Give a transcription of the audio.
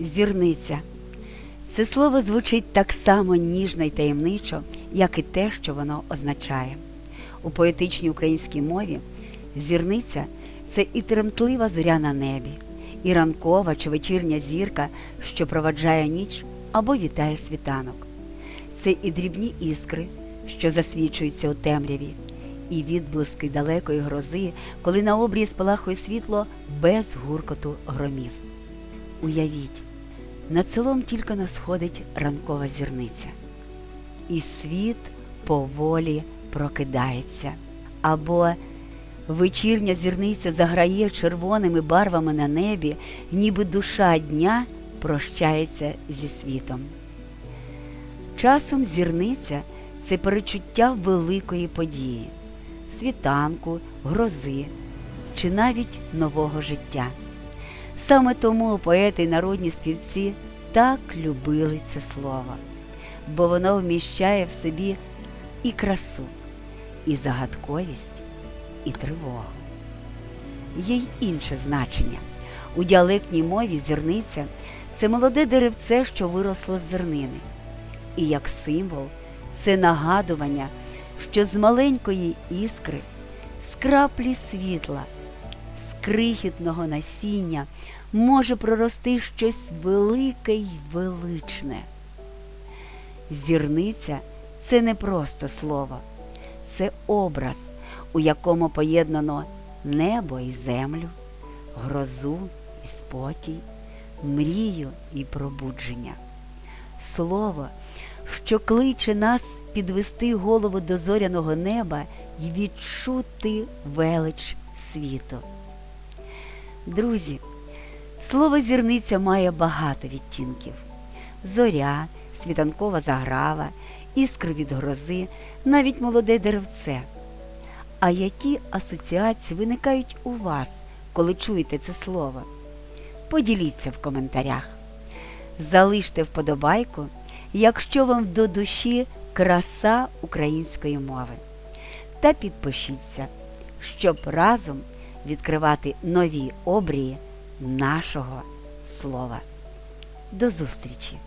Зірниця. Це слово звучить так само ніжно й таємничо, як і те, що воно означає. У поетичній українській мові зірниця це і тремтлива зоря на небі, і ранкова чи вечірня зірка, що проваджає ніч або вітає світанок. Це і дрібні іскри, що засвічуються у темряві, і відблиски далекої грози, коли на обрії спалахує світло без гуркоту громів. Уявіть, над селом тільки насходить ранкова зірниця, і світ поволі прокидається, або вечірня зірниця заграє червоними барвами на небі, ніби душа дня прощається зі світом. Часом зірниця це перечуття великої події, світанку, грози чи навіть нового життя. Саме тому поети й народні співці так любили це слово, бо воно вміщає в собі і красу, і загадковість, і тривогу. Є й інше значення. У діалектній мові зерниця це молоде деревце, що виросло з зернини. І як символ це нагадування, що з маленької іскри, з краплі світла, з крихітного насіння може прорости щось велике й величне. Зірниця це не просто слово, це образ, у якому поєднано небо і землю, грозу і спокій, мрію і пробудження. Слово, що кличе нас підвести голову до зоряного неба і відчути велич світу. Друзі, слово зірниця має багато відтінків: зоря, світанкова заграва, іскри від грози, навіть молоде деревце. А які асоціації виникають у вас, коли чуєте це слово? Поділіться в коментарях. Залиште вподобайку, якщо вам до душі краса української мови. Та підпишіться, щоб разом відкривати нові обрії нашого слова. До зустрічі!